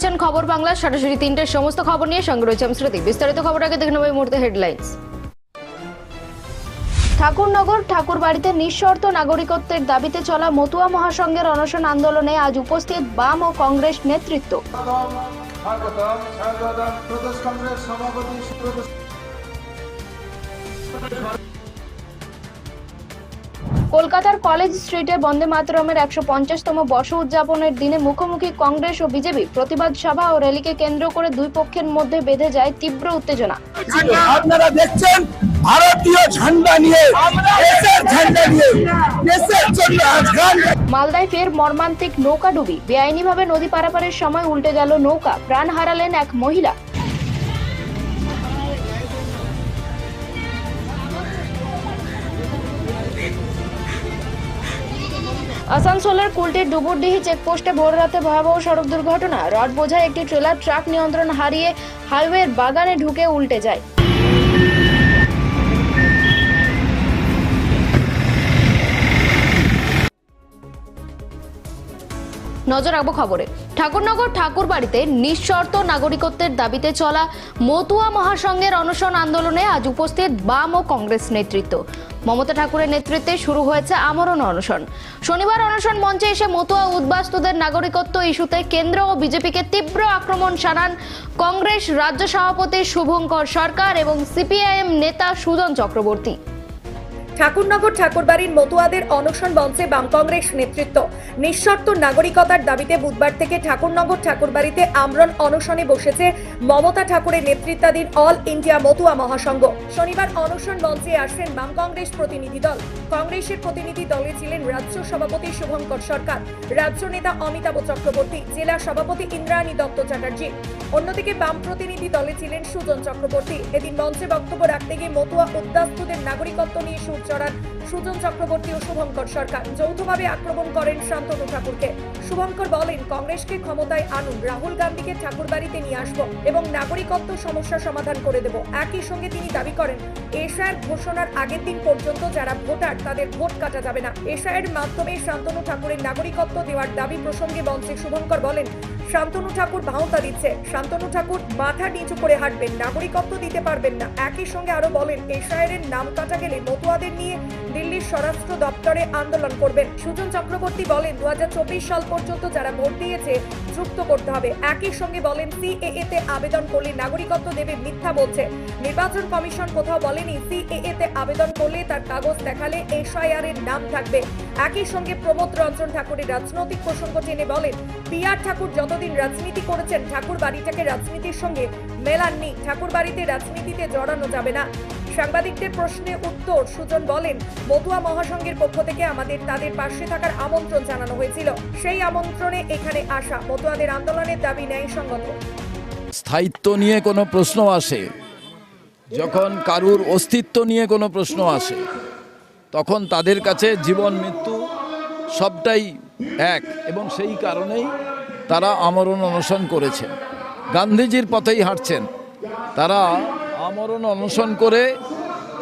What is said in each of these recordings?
দেখছেন খবর বাংলা, সরাসরি তিনটের সমস্ত খবর নিয়ে সঙ্গে রয়েছে স্মৃতি বিস্তারিত খবর আগে দেখে নেব মুহূর্তে হেডলাইন্স। ঠাকুরনগর ঠাকুর বাড়িতে নিঃশর্ত নাগরিকত্বের দাবিতে চলা মতুয়া মহাসংঘের অনশন আন্দোলনে আজ উপস্থিত বাম ও কংগ্রেস নেতৃত্ব। সভাপতি কলকাতার কলেজ স্ট্রিটে বন্দে মাতরমের একশো পঞ্চাশতম বর্ষ উদযাপনের দিনে মুখোমুখি কংগ্রেস ও বিজেপি প্রতিবাদ সভা ও র্যালিকে কেন্দ্র করে দুই পক্ষের মধ্যে বেঁধে যায় তীব্র উত্তেজনা। আপনারা দেখছেন ভারতীয় ঝান্ডা নিয়ে দেশের ঝান্ডা নিয়ে দেশের জন্য মালদায় ফের মর্মান্তিক নৌকা নৌকাডুবি বেআইনিভাবে নদী পারাপারের সময় উল্টে গেল নৌকা। প্রাণ হারালেন এক মহিলা। আসানসোলের কুলটির ডুবুরডিহি চেকপোস্টে ভোর রাতে ভয়াবহ সড়ক দুর্ঘটনা। রড বোঝায় একটি ট্রেলার ট্রাক নিয়ন্ত্রণ হারিয়ে হাইওয়ের বাগানে ঢুকে উল্টে যায়। নজর রাখব খবরে। ঠাকুরনগর ঠাকুর বাড়িতে নিঃশর্ত নাগরিকত্বের দাবিতে চলা মতুয়া মহাসংঘের অনশন আন্দোলনে আজ উপস্থিত বাম ও কংগ্রেস নেতৃত্ব। মমতা ঠাকুরের নেতৃত্বে শুরু হয়েছে আমরণ অনশন। শনিবার অনশন মঞ্চে এসে মতুয়া উদ্বাস্তুদের নাগরিকত্ব ইস্যুতে কেন্দ্র ও বিজেপিকে তীব্র আক্রমণ শানান কংগ্রেস রাজ্য সভাপতি শুভঙ্কর সরকার এবং সিপিআইএম নেতা সুজন চক্রবর্তী। ঠাকুরনগর ঠাকুরবাড়ির মতুয়াদের অনশন মঞ্চে বাম কংগ্রেস নেতৃত্ব। নিঃশর্ত নাগরিকতার দাবিতে বুধবার থেকে ঠাকুরনগর ঠাকুরবাড়িতে আমরণ অনশনে বসেছে মমতা ঠাকুরের নেতৃত্বাধীন অল ইন্ডিয়া মতুয়া মহাসংঘ। শনিবার অনশন মঞ্চে আসেন বাম কংগ্রেস প্রতিনিধি দল। কংগ্রেসের প্রতিনিধি দলে ছিলেন রাজ্য সভাপতি শুভঙ্কর সরকার, রাজ্য নেতা অমিতাভ চক্রবর্তী, জেলা সভাপতি ইন্দ্রাণী দত্ত চ্যাটার্জি। অন্যদিকে বাম প্রতিনিধি দলে ছিলেন সুজন চক্রবর্তী। এদিন মঞ্চে বক্তব্য রাখতে গিয়ে মতুয়া উদ্বাস্তুদের নাগরিকত্ব নিয়ে সুর চড়ান সুজন চক্রবর্তী ও শুভঙ্কর সরকার। যৌথভাবে আক্রমণ করেন শান্তনু ঠাকুরকে। শুভঙ্কর বলেন, কংগ্রেসকে ক্ষমতায় আনুন, রাহুল গান্ধীকে ঠাকুরবাড়িতে নিয়ে আসব। এবং নাগরিকত্ব সমস্যা সমাধান করে দেব। একই সঙ্গে তিনি দাবি করেন এশায়ের ঘোষণার আগের দিন পর্যন্ত যারা ভোটার, তাদের ভোট কাটা যাবে না। এশায়ের মাধ্যমে শান্তনু ঠাকুরের নাগরিকত্ব দেওয়ার দাবি প্রসঙ্গে মঞ্চে শুভঙ্কর বলেন শান্তনু ঠাকুর ভাওতা দিচ্ছে। শান্তনু ঠাকুর মাথা নিচু করে হাঁটবেন, নাগরিকত্ব দিতে পারবেন না। একই সঙ্গে আরও বলেন এশায়ের নাম কাটা গেলে মতুয়াদের নিয়ে দিল্লির স্বরাষ্ট্র দপ্তরে আন্দোলন করবেন। সুজন চক্রবর্তী বলেন দু হাজার চব্বিশ সাল পর্যন্ত যারা ভোট দিয়েছে, যুক্ত করতে হবে। একই সঙ্গে বলেন সিএএ তে আবেদন করলে নাগরিকত্ব দেবে মিথ্যা বলছে। নির্বাচন কমিশন কোথাও বলেনি সিএএ তে আবেদন করলে তার কাগজ দেখালে এর নাম থাকবে। একই সঙ্গে প্রমোদ রঞ্জন ঠাকুরের রাজনৈতিক প্রসঙ্গ টেনে বলেন, পিআর ঠাকুর যতদিন রাজনীতি করেছেন ঠাকুর বাড়িটাকে রাজনীতির সঙ্গে মেলাননি। ঠাকুর বাড়িতে রাজনীতিতে জড়ানো যাবে না। সাংবাদিকদের প্রশ্নে উত্তর সুজন বলেন, মতুয়া মহাসংঘের পক্ষ থেকে আমাদের তাদের পাশে থাকার আমন্ত্রণ জানানো হয়েছিল। সেই আমন্ত্রণে এখানে আসা মতুয়াদের আন্দোলনের দাবি ন্যায়সঙ্গত স্থায়িত্ব নিয়ে কোনো প্রশ্ন আসে। যখন কারুর অস্তিত্ব নিয়ে কোনো প্রশ্ন আসে। তখন তাদের কাছে জীবন, মৃত্যু সবটাই এক এবং সেই কারণেই তারা আমরণ অনশন করেছেন। গান্ধীজির পথেই হাঁটছেন। তারা আমরণ অনশন করে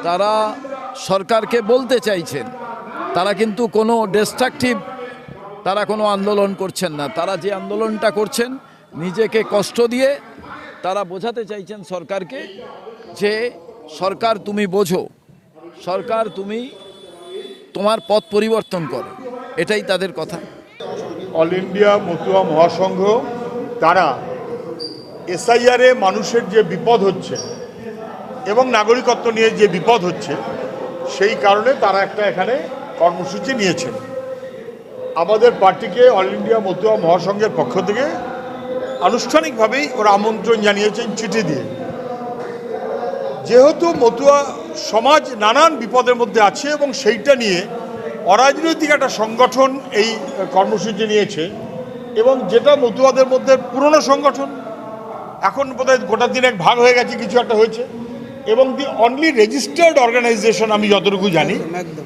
তারা সরকারকে বলতে চাইছেন। তারা কিন্তু কোনো ডিস্ট্রাকটিভ তারা কোনো আন্দোলন করছেন না। তারা যে আন্দোলনটা করছেন, নিজেকে কষ্ট দিয়ে তারা বোঝাতে চাইছেন সরকারকে যে, সরকার তুমি বোঝো। সরকার তুমি তোমার পথ পরিবর্তন করো। এটাই তাদের কথা। অল ইন্ডিয়া মতুয়া মহাসংঘ, তারা এসআইআরে মানুষের যে বিপদ হচ্ছে এবং নাগরিকত্ব নিয়ে যে বিপদ হচ্ছে, সেই কারণে তারা একটা এখানে কর্মসূচি নিয়েছেন আমাদের পার্টিকে অল ইন্ডিয়া মতুয়া মহাসংঘের পক্ষ থেকে আনুষ্ঠানিকভাবেই ওরা আমন্ত্রণ জানিয়েছেন চিঠি দিয়ে। যেহেতু মতুয়া সমাজ নানান বিপদের মধ্যে আছে এবং সেইটা নিয়ে অরাজনৈতিক একটা সংগঠন এই কর্মসূচি নিয়েছে এবং যেটা মতুয়াদের মধ্যে পুরনো সংগঠন এখন বোধহয় গোটা দিন এক ভাগ হয়ে গেছে কিছু একটা হয়েছে এবং দি অনলি রেজিস্টার্ড অর্গানাইজেশন আমি যতটুকু জানি।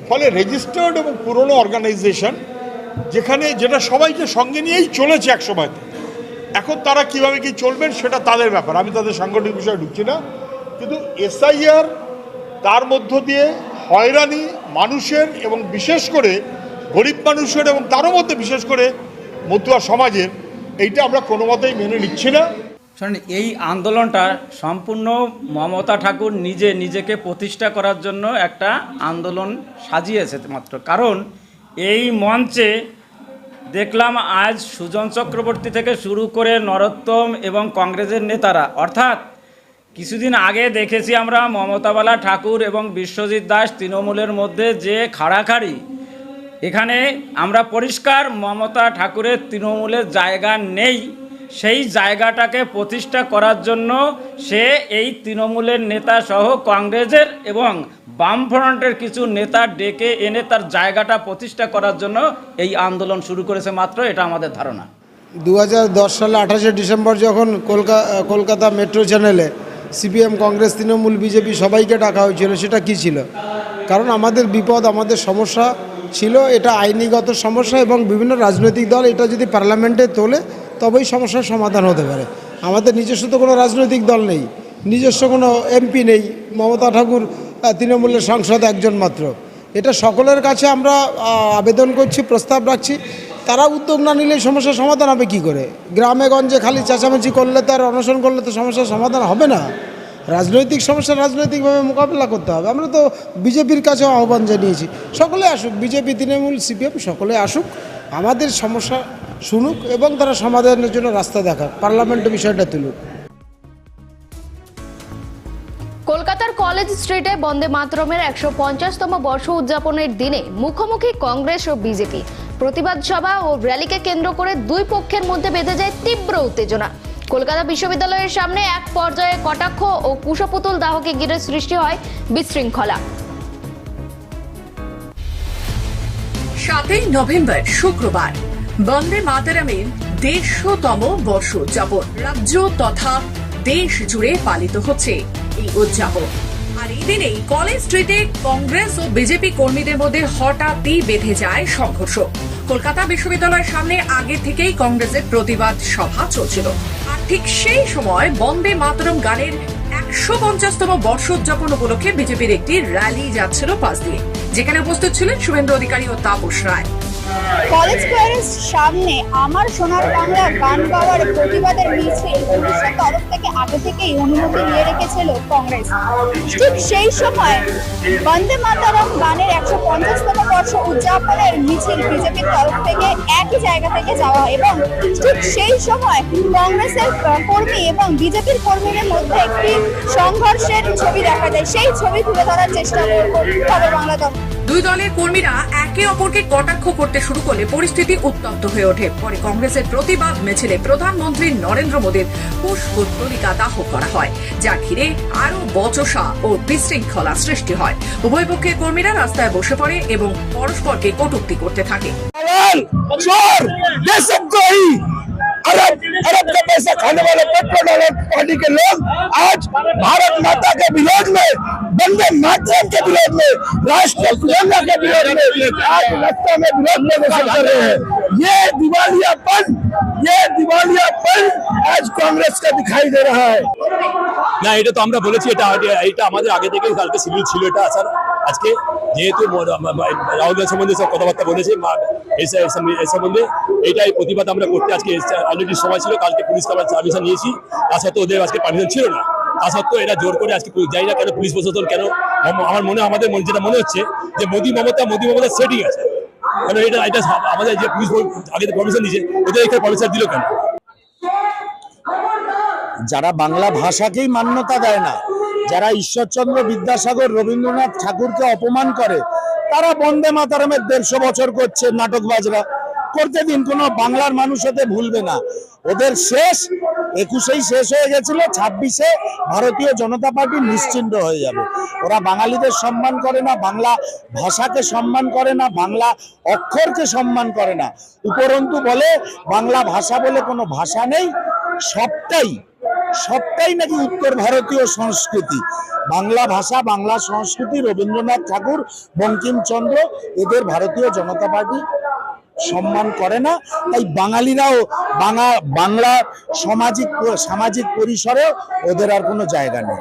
ফলে রেজিস্টার্ড এবং পুরনো অর্গানাইজেশন যেখানে যেটা সবাইকে সঙ্গে নিয়েই চলেছে এক সময়তে। এখন তারা কীভাবে কি চলবেন সেটা তাদের ব্যাপার আমি তাদের সাংগঠনিক বিষয়ে ঢুকছি না। কিন্তু এসআইআর তার মধ্য দিয়ে হয়রানি মানুষের এবং বিশেষ করে গরিব মানুষের এবং তারও মধ্যে বিশেষ করে মতুয়া সমাজের, এইটা আমরা কোনো মতেই মেনে নিচ্ছি না। শোনেন, এই আন্দোলনটা সম্পূর্ণ মমতা ঠাকুর নিজে নিজেকে প্রতিষ্ঠা করার জন্য একটা আন্দোলন সাজিয়েছে মাত্র। কারণ এই মঞ্চে দেখলাম আজ সুজন চক্রবর্তী থেকে শুরু করে নরোত্তম এবং কংগ্রেসের নেতারা, অর্থাৎ কিছুদিন আগে দেখেছি আমরা মমতাবালা ঠাকুর এবং বিশ্বজিৎ দাস তৃণমূলের মধ্যে যে খাড়াখাড়ি। এখানে আমরা পরিষ্কার মমতা ঠাকুরের তৃণমূলের জায়গা নেই। সেই জায়গাটাকে প্রতিষ্ঠা করার জন্য সে এই তৃণমূলের নেতা সহ কংগ্রেসের এবং বামফ্রন্টের কিছু নেতা ডেকে এনে তার জায়গাটা প্রতিষ্ঠা করার জন্য এই আন্দোলন শুরু করেছে মাত্র, এটা আমাদের ধারণা। দু হাজার দশ সালে আঠাশে ডিসেম্বর যখন কলকা- কলকাতা মেট্রো চ্যানেলে সিপিএম, কংগ্রেস, তৃণমূল, বিজেপি সবাইকে ডাকা হয়েছিল, সেটা কি ছিল? কারণ আমাদের বিপদ, আমাদের সমস্যা ছিল, এটা আইনিগত সমস্যা এবং বিভিন্ন রাজনৈতিক দল এটা যদি পার্লামেন্টে তোলে, তবেই সমস্যার সমাধান হতে পারে। আমাদের নিজস্ব তো কোনো রাজনৈতিক দল নেই, নিজস্ব কোনো এমপি নেই, মমতা ঠাকুর তৃণমূলের সাংসদ একজন মাত্র। এটা সকলের কাছে আমরা আবেদন করছি, প্রস্তাব রাখছি। তারা উদ্যোগ না নিলে সমস্যার সমাধান হবে কি করে? গ্রামে, গঞ্জে খালি চেঁচামেচি করলে তো আর অনশন করলে তো সমস্যার সমাধান হবে না। রাজনৈতিক সমস্যা রাজনৈতিকভাবে মোকাবিলা করতে হবে। আমরা তো বিজেপির কাছেও আহ্বান জানিয়েছি। সকলে আসুক, বিজেপি, তৃণমূল, সিপিএম, সকলে আসুক। আমাদের সমস্যা শুনুক এবং তারা সমাধানের জন্য রাস্তা দেখাক। পার্লামেন্টে বিষয়টা তুলুক। কলকাতার কলেজ স্ট্রিটে বন্দে মাতরমের একশো পঞ্চাশতম বর্ষ উদযাপনের দিনে মুখোমুখি কংগ্রেস ও বিজেপি। প্রতিবাদ সভা ও র্যালিকে কেন্দ্র করে দুই পক্ষের মধ্যে বেঁধে যায় তীব্র উত্তেজনা। কলকাতা বিশ্ববিদ্যালয়ের সামনে এক পর্যায়ে কটাক্ষ ও কুশপুতুল দাহকে ঘিরে সৃষ্টি হয় বিশৃঙ্খলা। সাতই নভেম্বর, শুক্রবার। বন্দে মাতারামের দেড়শোতম বর্ষ উদযাপন। রাজ্য তথা দেশ জুড়ে পালিত হচ্ছে এই উদযাপন। আর এই দিনেই কলেজ স্ট্রিটে কংগ্রেস ও বিজেপি কর্মীদের মধ্যে হঠাৎই বেঁধে যায় সংঘর্ষ। কলকাতা বিশ্ববিদ্যালয়ের সামনে আগে থেকেই কংগ্রেসের প্রতিবাদ সভা চলছিল। আর ঠিক সেই সময় বন্দে মাতরম গানের একশো পঞ্চাশতম বর্ষ উদযাপন উপলক্ষে বিজেপির একটি র্যালি যাচ্ছিল পাশ দিয়ে। যেখানে উপস্থিত ছিলেন শুভেন্দু অধিকারী ও তাপস রায়। কলেজ স্কোয়ারের সামনে আমার সোনার বাংলা গান গাওয়ার প্রতিবাদের মিছিল পুলিশের তরফ থেকে আগে থেকেই অনুমতি নিয়ে রেখেছিল কংগ্রেস। ঠিক সেই সময় বন্দে মাতারম গানের একশো পঞ্চাশতম বর্ষ উদযাপনের মিছিল বিজেপির তরফ থেকে একই জায়গা থেকে যাওয়া এবং ঠিক সেই সময় কংগ্রেসের কর্মী এবং বিজেপির কর্মীদের মধ্যে একটি সংঘর্ষের ছবি দেখা যায়। সেই ছবি তুলে ধরার চেষ্টা করবে বাংলা দল দুই দলের কর্মীরা একে অপরকে কটাক্ষ করতে শুরু করলে পরিস্থিতি উত্তপ্ত হয়ে ওঠে পরে কংগ্রেসের প্রতিবাদ মিছিলে প্রধানমন্ত্রী নরেন্দ্র মোদীর পুষ্পতলিকা দাহ করা হয় যা ঘিরে আরো বচসা ও বিশৃঙ্খলা সৃষ্টি হয় উভয় পক্ষের কর্মীরা রাস্তায় বসে পড়ে এবং পরস্পরকে কটূক্তি করতে থাকে दलाल चोर देशद्रोही अरब अरब का पैसा खाने वाले पेट्रोल डॉलर पार्टी के लोग आज भारत माता के विरोध में बंदे मातरम के विरोध में राष्ट्रीय तिरंगा के विरोध में आज रास्ता में विरोध प्रदर्शन कर रहे हैं ये दिवालियापन ये दिवालियापन आज कांग्रेस का दिखाई दे रहा है না এটা তো আমরা বলেছি এটা এটা আমাদের আগে থেকে কালকে সিভিল ছিল এটা আসার আজকে যেহেতু ম- ম- ম- রাহুল গান্ধী সম্বন্ধে সব কথাবার্তা বলেছে মা- এই সব- এই সব- এই সম্বন্ধে এইটাই প্রতিবাদ আমরা করতে আজকে অলরেডি সময় ছিল কালকে পুলিশকে আমরা পারমিশন নিয়েছি তা সত্ত্বেও ওদের আজকে পারমিশন ছিল না তা এরা জোর করে আজকে জানি না কেন পুলিশ প্রশাসন কেন? আমার মনে আমাদের মনে যেটা মনে হচ্ছে যে মোদি মমতা মোদি মমতা সেটিং আছে। কারণ এটা এটা আমাদের যে পুলিশ আগে পারমিশন দিয়েছে ওদের এখানে পারমিশন দিল কেন? যারা বাংলা ভাষাকেই মান্যতা দেয় না, যারা ঈশ্বরচন্দ্র বিদ্যাসাগর রবীন্দ্রনাথ ঠাকুরকে অপমান করে, তারা বন্দে মাতারামের দেড়শো বছর করছে নাটকবাজরা। করতে দিন কোনো বাংলার মানুষ হতে ভুলবে না। ওদের শেষ একুশেই শেষ হয়ে গেছিল, ছাব্বিশে ভারতীয় জনতা পার্টি নিশ্চিন্ত হয়ে যাবে। ওরা বাঙালিদের সম্মান করে না, বাংলা ভাষাকে সম্মান করে না, বাংলা অক্ষরকে সম্মান করে না। উপরন্তু বলে, বাংলা ভাষা বলে কোনো ভাষা নেই, সবটাই সবটাই নাকি উত্তর ভারতীয় সংস্কৃতি। বাংলা ভাষা, বাংলা সংস্কৃতি, রবীন্দ্রনাথ ঠাকুর, বঙ্কিমচন্দ্র, এদের ভারতীয় জনতা পার্টি সম্মান করে না তাই বাঙালিরাও বাংলা বাংলা সামাজিক সামাজিক পরিসরে ওদের আর কোনো জায়গা নেই।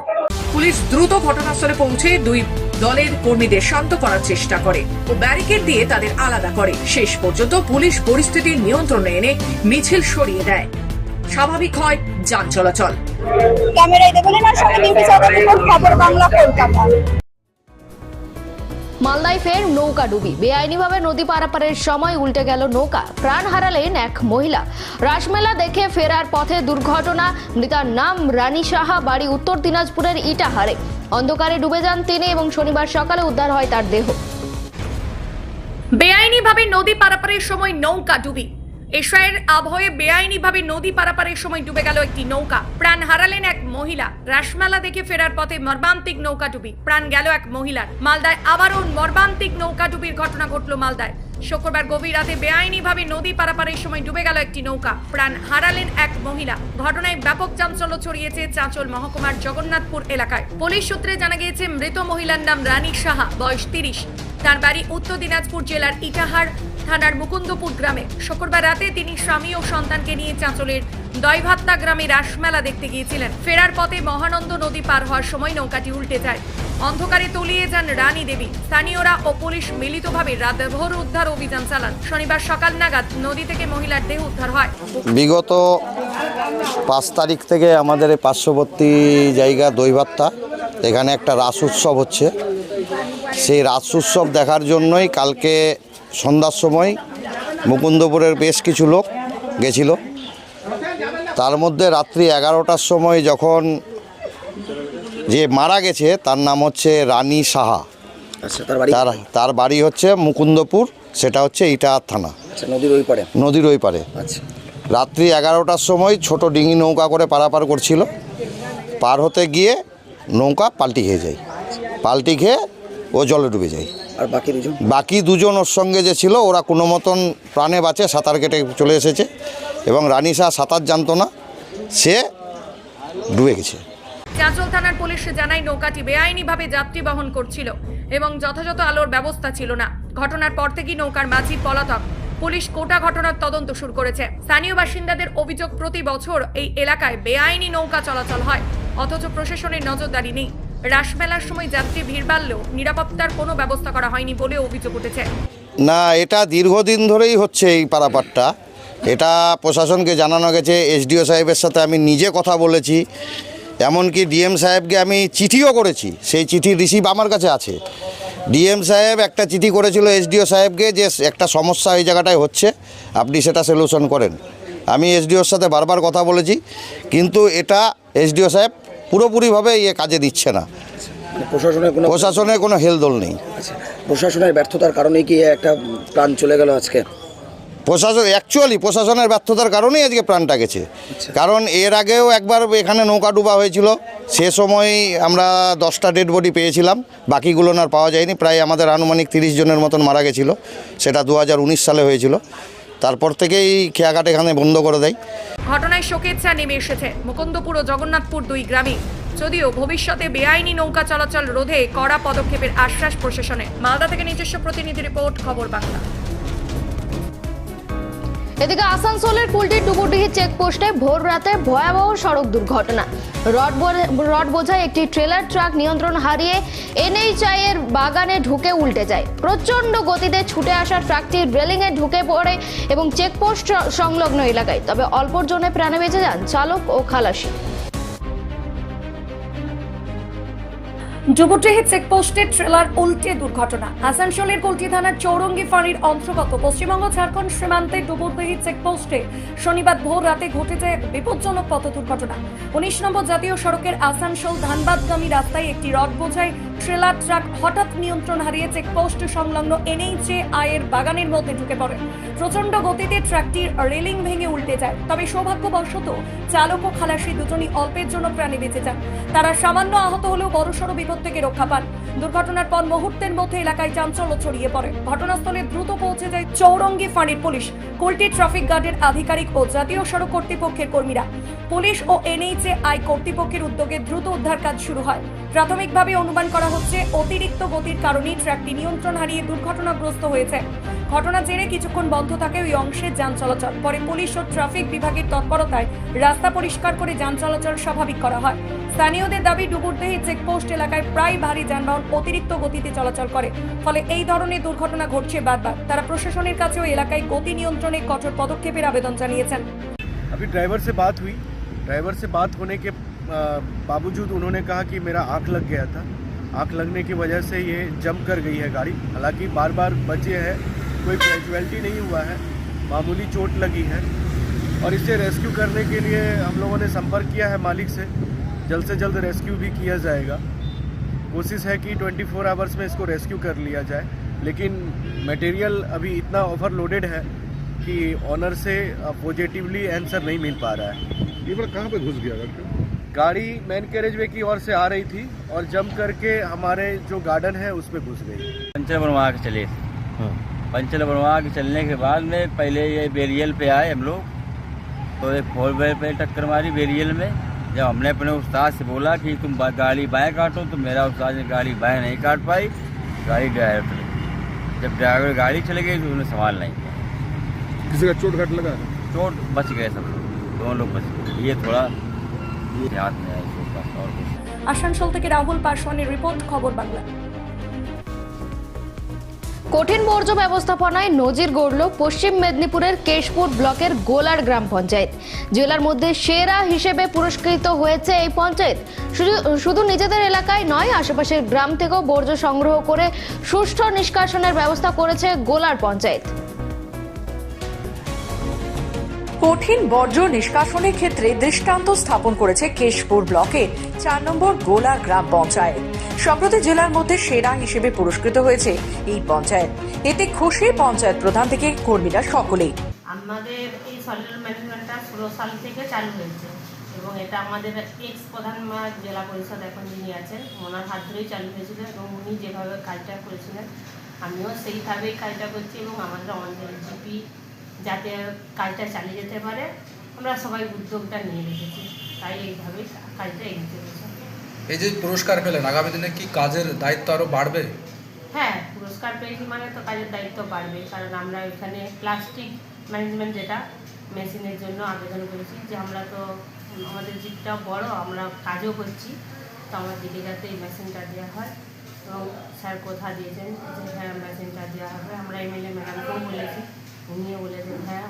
পুলিশ দ্রুত ঘটনাস্থলে পৌঁছে দুই দলের কর্মীদের শান্ত করার চেষ্টা করে ও ব্যারিকেড দিয়ে তাদের আলাদা করে। শেষ পর্যন্ত পুলিশ পরিস্থিতির নিয়ন্ত্রণে এনে মিছিল সরিয়ে দেয়। স্বাভাবিক হয় যান চলাচল। ক্যামেরায় দেবেলেনার সঙ্গে ডিউটি চৌধুরী খবর বাংলা কলকাতা। মালদায় ফের নৌকা ডুবি। বেআইনিভাবে নদী পারাপারের সময় উল্টে গেল নৌকা। প্রাণ হারালেন এক মহিলা। রাসমেলা দেখে ফেরার পথে দুর্ঘটনা। মৃতার নাম রানী সাহা, বাড়ি উত্তর দিনাজপুরের ইটাহারে। অন্ধকারে ডুবে যান তিনি এবং শনিবার সকালে উদ্ধার হয় তার দেহ। বেআইনিভাবে নদী পারাপারের সময় নৌকা ডুবি। এশিয়ার আবহে বেআইনিভাবে নদী পারাপারের সময় ডুবে গেল একটি নৌকা। প্রাণ হারালেন এক মহিলা। রাসমেলা দেখে ফেরার পথে মর্মান্তিক নৌকা ডুবি। প্রাণ গেল এক মহিলার। মালদায় আবারও মর্মান্তিক নৌকা ডুবির ঘটনা ঘটল মালদায়। শুক্রবার গভীর রাতে বেআইনিভাবে নদী পারাপারের সময় ডুবে গেল একটি নৌকা। প্রাণ হারালেন এক মহিলা। ঘটনায় ব্যাপক চাঞ্চল্য ছড়িয়েছে চাঁচল মহকুমার জগন্নাথপুর এলাকায়। পুলিশ সূত্রে জানা গিয়েছে, মৃত মহিলার নাম রানী সাহা, বয়স তিরিশ। তার বাড়ি উত্তর দিনাজপুর জেলার ইটাহার থানার মুকুন্দপুর গ্রামে। শুক্রবার রাতে তিনি স্বামী ও সন্তানকে নিয়ে চাঁচলের দয়ভাত্তা গ্রামে রাসমেলা দেখতে গিয়েছিলেন। ফেরার পথে মহানন্দ নদী পার হওয়ার সময় নৌকাটি উল্টে যায়। অন্ধকারে তলিয়ে যান রানী দেবী। স্থানীয়রা ও পুলিশ মিলিতভাবে রাতভর উদ্ধার অভিযান চালান। শনিবার সকাল নাগাদ নদী থেকে মহিলার দেহ উদ্ধার হয়। বিগত পাঁচ তারিখ থেকে আমাদের এই পার্শ্ববর্তী জায়গা দৈভাত্তা এখানে একটা রাস উৎসব হচ্ছে। সেই রাস উৎসব দেখার জন্যই কালকে সন্ধ্যার সময় মুকুন্দপুরের বেশ কিছু লোক গেছিল। তার মধ্যে রাত্রি এগারোটার সময় যখন যে মারা গেছে তার নাম হচ্ছে রানী সাহা। আচ্ছা তার তার বাড়ি হচ্ছে মুকুন্দপুর সেটা হচ্ছে ইটাহার থানা। আচ্ছা নদীর ওই পারে নদীর ওই পারে আচ্ছা। রাত্রি এগারোটার সময় ছোট ডিঙি নৌকা করে পারাপার করছিল। পার হতে গিয়ে নৌকা পাল্টি খেয়ে যায়। পাল্টি খেয়ে ও জলে ডুবে যায়। আর বাকি দুজন? বাকি দুজন ওর সঙ্গে যে ছিল ওরা কোনো মতন প্রাণে বাঁচে সাঁতার কেটে চলে এসেছে। এবং রানী শাহ সাঁতার জানতো না সে ডুবে গেছে। চাঁচল থানার পুলিশ জানায় নৌকাটি বেআইনিভাবে যাত্রী বহন করছিল এবং যথাযথ আলোর ব্যবস্থা ছিল না। ঘটনার পর থেকেই নৌকার মাঝি পলাতক। পুলিশ কোটা ঘটনার তদন্ত শুরু করেছে। স্থানীয় বাসিন্দাদের অভিযোগ প্রতি বছর এই এলাকায় বেআইনি নৌকা চলাচল হয়। অথচ প্রশাসনের নজরদারি নেই। রাসমেলার সময় যাত্রী ভিড় বাড়লেও নিরাপত্তার কোনো ব্যবস্থা করা হয়নি বলে অভিযোগ উঠেছে। না, এটা দীর্ঘদিন ধরেই হচ্ছে এই পারাপারটা। এটা প্রশাসনকে জানানো গেছে, এসডিও সাহেবের সাথে আমি নিজে কথা বলেছি। এমনকি ডিএম সাহেবকে আমি চিঠিও করেছি, সেই চিঠির রিসিভ আমার কাছে আছে। ডিএম সাহেব একটা চিঠি করেছিল এসডিও সাহেবকে যে একটা সমস্যা এই জায়গাটায় হচ্ছে, আপনি সেটা সলিউশন করেন। আমি এসডিওর সাথে বারবার কথা বলেছি, কিন্তু এটা এসডিও সাহেব পুরোপুরিভাবে ইয়ে কাজে দিচ্ছে না। মানে প্রশাসনের কোনো প্রশাসনের কোনো হেলদোল নেই। আচ্ছা প্রশাসনের ব্যর্থতার কারণে কি একটা প্রাণ চলে গেল আজকে? প্রশাসন অ্যাকচুয়ালি প্রশাসনের ব্যর্থতার কারণেই আজকে প্রাণটা গেছে। কারণ এর আগেও একবার এখানে নৌকা ডুবা হয়েছিল। সে সময় আমরা দশটা ডেড বডি পেয়েছিলাম। বাকিগুলো আর পাওয়া যায়নি। প্রায় আমাদের আনুমানিক তিরিশ জনের মতন মারা গেছিল। সেটা দু হাজার উনিশ সালে হয়েছিল। তারপর থেকেই খেয়াঘাট এখানে বন্ধ করে দেয়। ঘটনায় শোকের চা নেমে এসেছে মুকুন্দপুর ও জগন্নাথপুর দুই গ্রামে যদিও ভবিষ্যতে বেআইনি নৌকা চলাচল রোধে কড়া পদক্ষেপের আশ্বাস প্রশাসনে। মালদা থেকে নিজস্ব প্রতিনিধি রিপোর্ট, খবর বাংলা। এদিকে আসানসোলের কুলটি টুকুটিহি চেকপোস্টে ভোর রাতে ভয়াবহ সড়ক দুর্ঘটনা। রড রড বোঝায় একটি ট্রেলার ট্রাক নিয়ন্ত্রণ হারিয়ে এনএইচআই এর বাগানে ঢুকে উল্টে যায়। প্রচণ্ড গতিতে ছুটে আসা ট্রাকটি রেলিংয়ে ঢুকে পড়ে এবং চেকপোস্ট সংলগ্ন এলাকায়। তবে অল্পর জন্য প্রাণে বেঁচে যান চালক ও খালাসি। ডুবুট্রেহি চেকপোস্টে ট্রেলার উল্টে দুর্ঘটনা। আসানসোলের কলটি থানার চৌরঙ্গি ফাঁড়ির অন্তর্গত। পশ্চিমবঙ্গ, ঝাড়খণ্ড সীমান্তে ডুবুট্রেহি চেকপোস্টে শনিবার ভোর রাতে ঘটেছে এক বিপজ্জনক পথ দুর্ঘটনা উনিশ নম্বর জাতীয় সড়কের আসানসোল ধানবাদগামী রাস্তায় একটি রড বোঝাই ট্রেলার ট্রাক হঠাৎ নিয়ন্ত্রণ হারিয়ে চেকপোস্ট সংলগ্ন এনএইচএ আয়ের বাগানের মধ্যে ঢুকে পড়ে। প্রচণ্ড গতিতে ট্রাকটির রেলিং ভেঙে উল্টে যায়। তবে সৌভাগ্যবশত চালক ও খালাসি দুজনই অল্পের জন্য প্রাণে বেঁচে যান। তারা সামান্য আহত হলেও বড়সড় বিপদ থেকে রক্ষা পান। দুর্ঘটনার পর মুহূর্তের মধ্যে এলাকায় চাঞ্চল্য ছড়িয়ে পড়ে। ঘটনাস্থলে দ্রুত পৌঁছে যায় চৌরঙ্গি ফাঁড়ির পুলিশ। কুলটি ট্রাফিক গার্ডের আধিকারিক ও জাতীয় সড়ক কর্তৃপক্ষের কর্মীরা। পুলিশ ও এনএইচএ আই কর্তৃপক্ষের উদ্যোগে দ্রুত উদ্ধার কাজ শুরু হয় প্রাথমিকভাবে অনুমান করা হচ্ছে অতিরিক্ত গতির কারণেই ট্রাকটি নিয়ন্ত্রণ হারিয়ে দুর্ঘটনাগ্রস্ত হয়েছে ঘটনার জেরে কিছুক্ষণ বন্ধ থাকে ওই অংশের যান চলাচল পরে পুলিশ ও ট্রাফিক বিভাগের তৎপরতায় রাস্তা পরিষ্কার করে যান চলাচল স্বাভাবিক করা হয় স্থানীয়দের দাবি ডুবুরদেহি চেকপোস্ট এলাকায় প্রায় ভারী যানবাহন অতিরিক্ত গতিতে চলাচল করে ফলে এই ধরনের দুর্ঘটনা ঘটছে বারবার তারা প্রশাসনের কাছেও এলাকায় গতি নিয়ন্ত্রণে কঠোর পদক্ষেপের আবেদন জানিয়েছেন अभी ड्राइवर से बात हुई ड्राइवर से बात होने के बावजूद उन्होंने कहा कि मेरा आँख लग गया था। आँख लगने की वजह से ये जम कर गई है गाड़ी। हालाँकि बार बार बचे हैं, कोई कैजुअलिटी नहीं हुआ है। मामूली चोट लगी है। और इसे रेस्क्यू करने के लिए हम लोगों ने संपर्क किया है मालिक से। जल्द से जल्द रेस्क्यू भी किया जाएगा। कोशिश है कि 24 फोर आवर्स में इसको रेस्क्यू कर लिया जाए। लेकिन मटेरियल अभी इतना ओवरलोडेड है कि ऑनर से पॉजिटिवली आंसर नहीं मिल पा रहा है। ये बड़ा कहाँ पे घुस गया गाड़ी मेन कैरेज वे की ओर से आ रही थी और जम करके हमारे जो गार्डन है उसमें घुस गई। पंचर बनवा के चले। पंचर बनवा के चलने के बाद में पहले ये बेरियल पे आए हम लोग। तो एक फोर व्हीलर पे टक्कर मारी बेरियल में। जब हमने अपने उस्ताद से बोला कि तुम गाड़ी बाएँ काटो तो मेरा उस्ताद ने गाड़ी बाएँ नहीं काट पाई। गाड़ी ड्राइवर चले जब ड्राइवर गाड़ी चले गई तो उन्हें संभाल नहीं किया। किसी का चोट घाट लगा? चोट बच गए सब लोग। दोनों लोग बच गए। ये थोड़ा याद नहीं आया चोट का और कुछ আসানসোল থেকে রাহুল পাসওয়ানের রিপোর্ট খবর বাংলা কঠিন বর্জ্য ব্যবস্থাপনায় নজির গড়ল পশ্চিম মেদিনীপুরের কেশপুর ব্লকের গোলার গ্রাম পঞ্চায়েত জেলার মধ্যে সেরা হিসেবে পুরস্কৃত হয়েছে এই পঞ্চায়েত শুধু শুধু নিজেদের এলাকায় নয় আশেপাশের গ্রাম থেকেও বর্জ্য সংগ্রহ করে সুষ্ঠু নিষ্কাশনের ব্যবস্থা করেছে গোলার পঞ্চায়েত কঠিন বর্জ্য নিষ্কাশনের ক্ষেত্রে দৃষ্টান্ত স্থাপন করেছে কেশপুর ব্লকে চার নম্বর গোলা গ্রাম পঞ্চায়েত। সম্প্রতি জেলার মধ্যে সেরা হিসেবে পুরস্কৃত হয়েছে এই পঞ্চায়েত। এতে খুশি পঞ্চায়েত প্রধান থেকে কর্মীরা সকলেই। আমাদের এই সলিড ম্যানেজমেন্টটা ষোলো সাল থেকে চালু হয়েছে এবং এটা আমাদের এক্স প্রধান জেলা পরিষদ এখন যিনি আছেন, ওনার হাত ধরেই চালু হয়েছিল এবং উনি যেভাবে কাজটা করেছিলেন, আমিও সেইভাবেই কাজটা করছি এবং আমাদের আমাদের জিপি যাতে কাজটা চালিয়ে যেতে পারে। আমরা সবাই উদ্যোগটা নিয়ে রেখেছি। তাই এইভাবেই কাজটা এগিয়ে চলেছে। এই যে পুরস্কার পেলেন আগামী দিনে কি কাজের দায়িত্ব আরও বাড়বে? হ্যাঁ পুরস্কার পেয়েছি মানে তো কাজের দায়িত্ব বাড়বে। কারণ আমরা এখানে প্লাস্টিক ম্যানেজমেন্ট যেটা মেশিনের জন্য আবেদন করেছি যে আমরা তো আমাদের জিপটা বড় আমরা কাজও করছি। তো আমাদেরকে যাতে এই মেশিনটা দেওয়া হয়। এবং স্যার কথা দিয়েছেন? যে হ্যাঁ মেশিনটা দেওয়া হবে। আমরা এমএলএ ম্যাডামকেও বলেছি। হ্যাঁ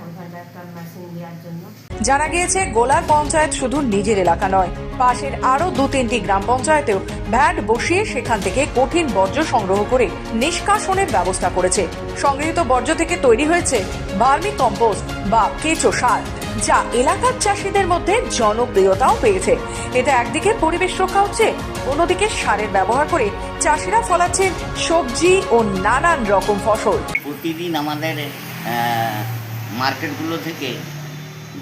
জানা গিয়েছে গোলার পঞ্চায়েত শুধু নিজের এলাকা নয় পাশের আরও দু তিনটি গ্রাম পঞ্চায়েতেও ভ্যাট বসিয়ে সেখান থেকে কঠিন বর্জ্য সংগ্রহ করে নিষ্কাশনের ব্যবস্থা করেছে। সংগৃহীত বর্জ্য থেকে তৈরি হয়েছে ভার্মি কম্পোস্ট বা কেঁচো সার যা এলাকার চাষিদের মধ্যে জনপ্রিয়তাও পেয়েছে। এটা একদিকে পরিবেশ রক্ষা হচ্ছে অন্যদিকে সারের ব্যবহার করে চাষিরা ফলাচ্ছেন সবজি ও নানান রকম ফসল। প্রতিদিন আমাদের মার্কেটগুলো থেকে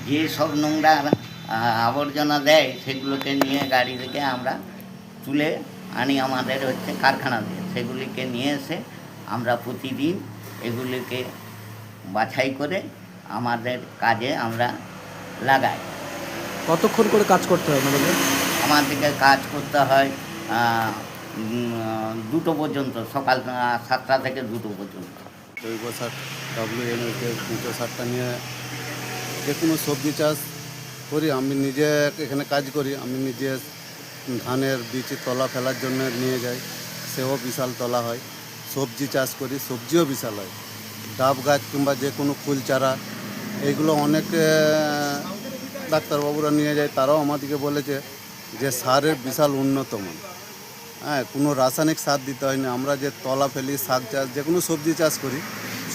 যে সব নোংরা আবর্জনা দেয় সেগুলোকে নিয়ে গাড়ি থেকে আমরা তুলে আনি আমাদের হচ্ছে কারখানা দিয়ে। সেগুলিকে নিয়ে এসে আমরা প্রতিদিন এগুলিকে বাছাই করে আমাদের কাজে আমরা লাগাই। কতক্ষণ করে কাজ করতে হয় আমাদের আমাদেরকে কাজ করতে হয় দুটো পর্যন্ত সকাল সাতটা থেকে দুটো পর্যন্ত। জৈব সার ডাব্লিউ এম কেঁচো সারটা নিয়ে যে কোনো সবজি চাষ করি। আমি নিজে এখানে কাজ করি। আমি নিজে ধানের বীজ তলা ফেলার জন্য নিয়ে যাই। সেও বিশাল তলা হয়। সবজি চাষ করি। সবজিও বিশাল হয়। ডাব গাছ কিংবা যে কোনো ফুল চারা এইগুলো অনেক ডাক্তারবাবুরা নিয়ে যায়। তারাও আমাদেরকে বলেছে যে সারের বিশাল উন্নত হ্যাঁ কোনো রাসায়নিক সার দিতে হয় না আমরা যে তলা ফেলি শাক চাষ, যে কোনো সবজি চাষ করি,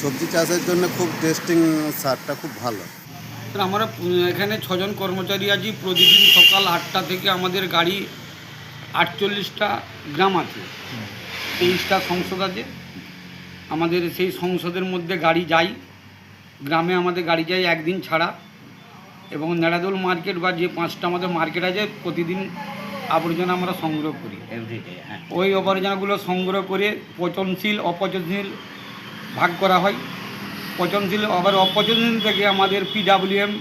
সবজি চাষের জন্য খুব টেস্টিং সারটা খুব ভালো। আমরা এখানে ছজন কর্মচারী আছি। প্রতিদিন সকাল আটটা থেকে আমাদের গাড়ি আটচল্লিশটা গ্রাম আছে। তেইশটা সংসদ আছে। আমাদের সেই সংসদের মধ্যে গাড়ি যাই। গ্রামে আমাদের গাড়ি যায় একদিন ছাড়া। এবং নেড়াদোল মার্কেট বা যে পাঁচটা আমাদের মার্কেট আছে, প্রতিদিন আবর্জনা আমরা সংগ্রহ করি। হ্যাঁ। ওই আবর্জনাগুলো সংগ্রহ করে পচনশীল অপচনশীল ভাগ করা হয়। পচনশীল আবার অপচনশীল থেকে আমাদের পিডাব্লিউএম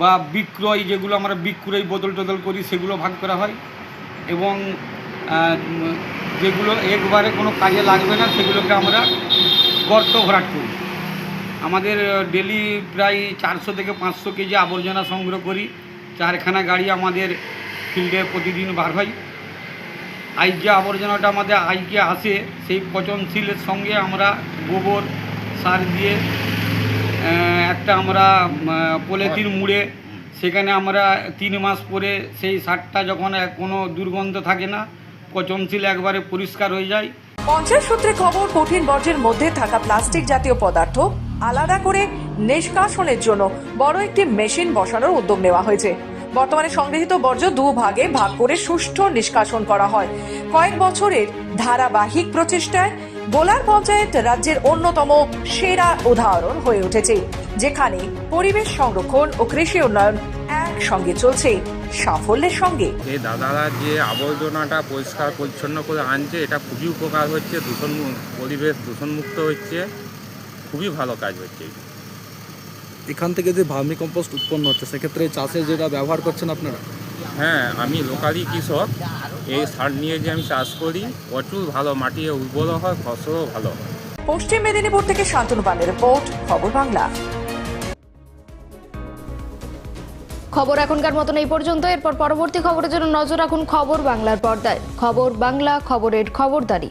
বা বিক্রয় যেগুলো আমরা বিক্রয় বোতল টোতল করি সেগুলো ভাগ করা হয়। এবং যেগুলো একবারে কোনো কাজে লাগবে না সেগুলোকে আমরা গর্ত ভরাট করি। আমাদের ডেলি প্রায় চারশো থেকে পাঁচশো কেজি আবর্জনা সংগ্রহ করি। চারখানা গাড়ি আমাদের ফিল্ডে প্রতিদিন বার হয়। আজ যে আবর্জনাটা আমাদের আজকে আসে, সেই পচনশীলের সঙ্গে আমরা গোবর, সার দিয়ে একটা আমরা পলিথিন মুড়ে, সেখানে আমরা তিন মাস পরে সেই সারটা যখন কোনো দুর্গন্ধ থাকে না, পচনশীল একবারে পরিষ্কার হয়ে যায়। পঞ্চায়েত সূত্রে খবর, কঠিন বর্জ্যের মধ্যে থাকা প্লাস্টিক জাতীয় পদার্থ আলাদা করে নিষ্কাশনের জন্য বড় একটি মেশিন বসানোর উদ্যোগ নেওয়া হয়েছে। বর্তমানে সংগৃহীত বর্জ্য দু ভাগে ভাগ করে সুষ্ঠু নিষ্কাশন করা হয় কয়েক বছরের ধারাবাহিক প্রচেষ্টায় বোলার পঞ্চায়েত রাজ্যের অন্যতম সেরা উদাহরণ হয়ে উঠেছে, যেখানে পরিবেশ সংরক্ষণ ও কৃষি উন্নয়ন একসঙ্গে চলছে, সাফল্যের সঙ্গে এই দাদারা যে আবর্জনাটা পরিষ্কার পরিচ্ছন্ন করে আনছে, এটা খুবই উপকার হচ্ছে, দূষণ পরিবেশ দূষণমুক্ত হচ্ছে, খুবই ভালো কাজ হচ্ছে। এখান থেকে যে ভার্মি কম্পোস্ট উৎপন্ন হচ্ছে সেক্ষেত্রে চাষে যেটা ব্যবহার করছেন আপনারা? হ্যাঁ আমি লোকালি কৃষক। এই সার নিয়ে যে আমি চাষ করি প্রচুর ভালো মাটি উর্বর হয় ফসলও ভালো হয়। পশ্চিম মেদিনীপুর থেকে শান্তনু পালের রিপোর্ট খবর বাংলা। খবর এখনকার মতন এই পর্যন্ত। এরপর পরবর্তী খবরের জন্য নজর রাখুন খবর বাংলার পর্দায়। খবর বাংলা খবরের খবরদারি।